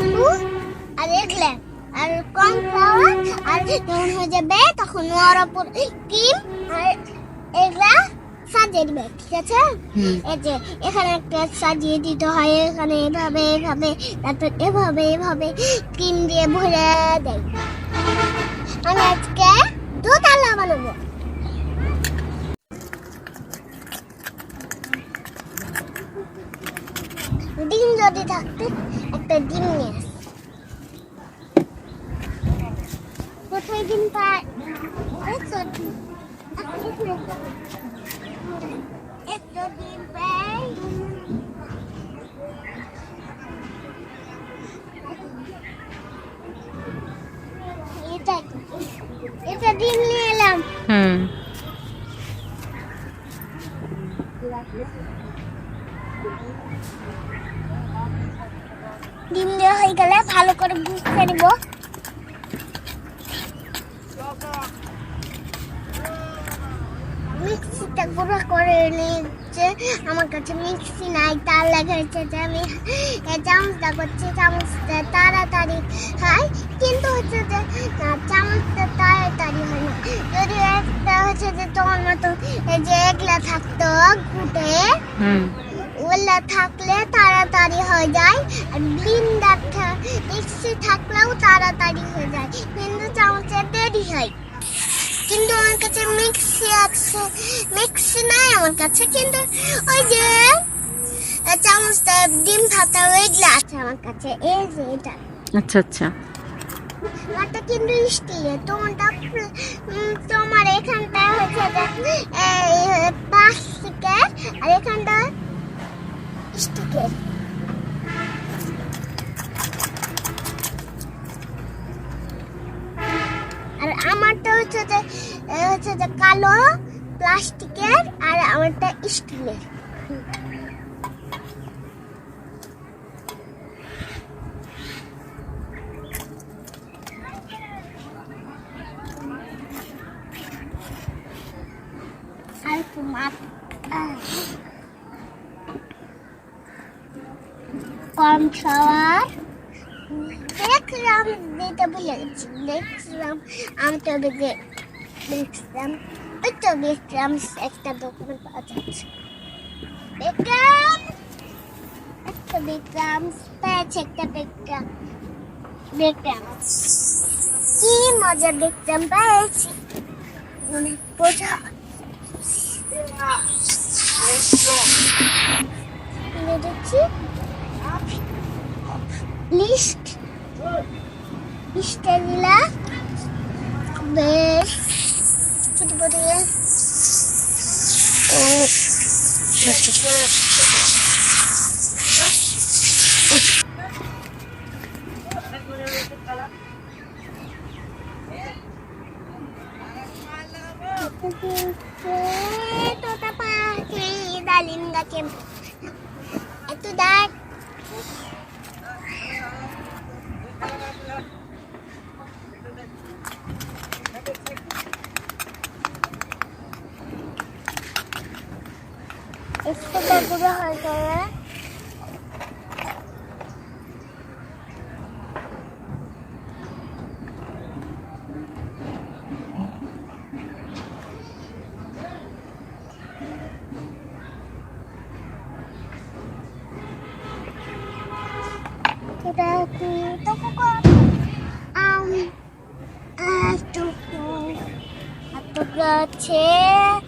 লেবু আর এগুলা আর কর্নফ্লাওয়ার আর যখন হয়ে যাবে তখন ওর ওপর ক্রিম আর এগুলা সাজিয়ে দিবে ঠিক আছে? এই যে এখানে একটা সাজিয়ে দিতে হয় এখানে এভাবে এভাবে তারপর এভাবে এভাবে ক্রিম দিয়ে ভরে দেয়। আমি আজকে দোতলা বানাবো। ডিম থাকতে একটা ডিম নিয়ে আস। কোথায় ডিম এটা ডিম নিয়ে এলাম। হুম ডিম দেওয়া হয়ে গেলে ভালো করে বুঝতে নিব। মিক্সিটা গুঁড়ো করে নিচ্ছে আমার কাছে মিক্সি নাই, তার লেগেছে যে আমি চামচটা করছি, চামচটা তাড়াতাড়ি হয় কিন্তু হচ্ছে যে চামচটা তাড়াতাড়ি হয় না। যদি একটা হচ্ছে যে তোমার মতো এই যে এগুলা থাকতো, ঘুটে। হুম থাকলে তাড়াতাড়ি হয়ে যায়। আর ব্লিন্ডার মিক্সি থাকলেও তাড়াতাড়ি হয়ে যায়। কিন্তু চামচে দেরি হয়। কিন্তু আমার কাছে মিক্সি আছে। মিক্সি নাই আমার কাছে কিন্তু ওই যে চামচটা ডিম ফাটা ওইগুলো আছে আমার কাছে। এই যে এটা। আচ্ছা আচ্ছা। আমারটা কিন্তু স্টিলের তোমারটা তোমার এখানটা হচ্ছে যে প্লাস্টিকের আর এখানটা স্টিকের আর আমারটা হচ্ছে যে হচ্ছে যে কালো প্লাস্টিকের আর আমারটা স্টিলের। আর তোমার Parça var. Ve krem de bu içinde krem. Ama tabii ki bir krem. Bir tabii krem sekte dokunup adet. Bir krem. Tabii krem. Gerçekte bir krem. Bir krem. Kim hoca bir krem. Ben hiç. Burada. Nerede ki? ছোট তোতা পাখি ডালিম গাছে এত দেখ একটু বেগুলো হয়ে গেলে এটা তো কোকো আম একটু এত গাছে তোতা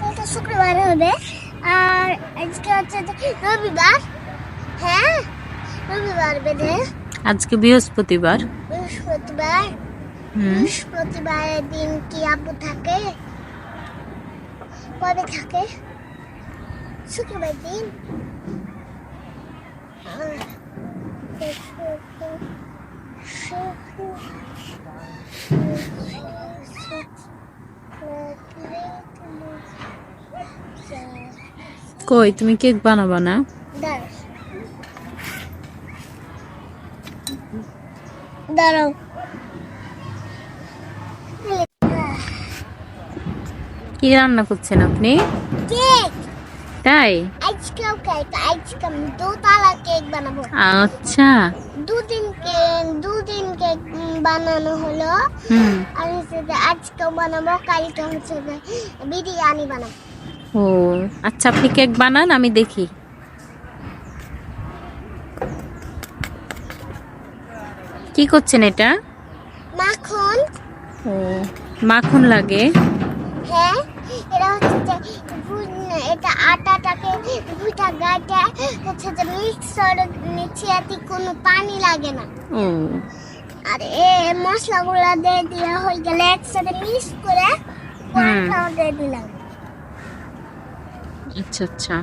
কালকে শুক্রবার হবে। আর আজকে হচ্ছে রবিবার। হ্যাঁ রবিবার বেঁধে আজকে বৃহস্পতিবার। বৃহস্পতিবার। বৃহস্পতিবারের দিন কি আব্বু থাকে? কবে থাকে? শুক্রবার দিন। কই তুমি কেক বানাবা না? দাঁড়াও। কি রান্না করছেন আপনি? তাই? আচ্ছা। দুদিন দুদিন কেক বানানো হলো। হুম। আর হচ্ছে যে আজকেও বানাবো কালকে হচ্ছে বিরিয়ানি বানাবো। ও আচ্ছা আপনি কেক বানান আমি দেখি। কি করছেন এটা? মাখন। ও মাখন লাগে। হ্যাঁ এটা হচ্ছে এটা আটাটাকে ভুটা গাটে হচ্ছে যে মিক্সার নিচে কোনো পানি লাগে না। ও। আর এ মশলাগুলো দিয়ে দিয়ে হয়ে গেলে একসাথে মিক্স করে দিয়ে দিলাম। আচ্ছা আচ্ছা।